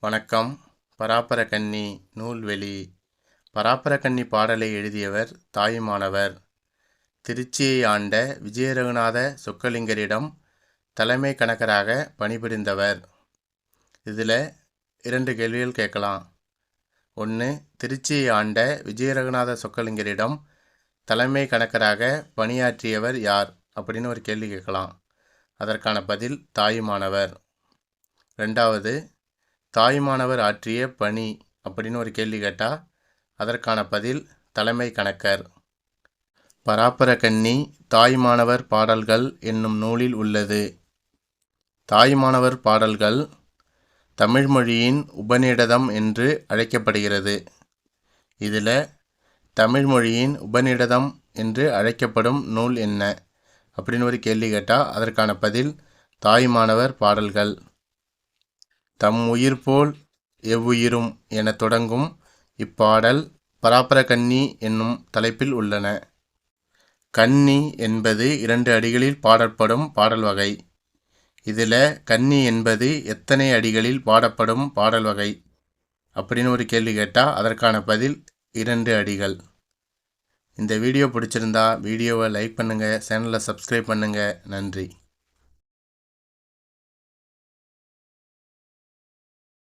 வணக்கம். பராப்பரகன்னி நூல்வெளி. பராப்பரகன்னி பாடலை எழுதியவர் தாயுமானவர். திருச்சியை ஆண்ட விஜயரகுநாத சொக்கலிங்கரிடம் தலைமை கணக்கராக பணிபுரிந்தவர். இதில் இரண்டு கேள்விகள் கேட்கலாம். ஒன்று திருச்சியை ஆண்ட விஜயரகுநாத சொக்கலிங்கரிடம் தலைமை கணக்கராக பணியாற்றியவர் யார்? அப்படின்னு ஒரு கேள்வி கேட்கலாம். அதற்கான பதில் தாயுமானவர். ரெண்டாவது தாயுமானவர் ஆற்றிய பணி அப்படின்னு ஒரு கேள்வி கேட்டால் அதற்கான பதில் தலைமை கணக்கர். பராப்பர கன்னி தாய்மானவர் பாடல்கள் என்னும் நூலில் உள்ளது. தாய்மானவர் பாடல்கள் தமிழ்மொழியின் உபநிடதம் என்று அழைக்கப்படுகிறது. இதில் தமிழ்மொழியின் உபநிடதம் என்று அழைக்கப்படும் நூல் என்ன? அப்படின்னு ஒரு கேள்வி கேட்டால் அதற்கான பதில் தாய்மானவர் பாடல்கள். தம் உயிர் போல் எவ்வுயிரும் என தொடங்கும் இப்பாடல் பராப்பர கன்னி என்னும் தலைப்பில் உள்ளன. கன்னி என்பது இரண்டு அடிகளில் பாடப்படும் பாடல் வகை. இதில் கன்னி என்பது எத்தனை அடிகளில் பாடப்படும் பாடல் வகை? அப்படின்னு ஒரு கேள்வி கேட்டால் அதற்கான பதில் இரண்டு அடிகள். இந்த வீடியோ பிடிச்சிருந்தா வீடியோவை லைக் பண்ணுங்கள் சேனலை சப்ஸ்கிரைப் பண்ணுங்கள் நன்றி.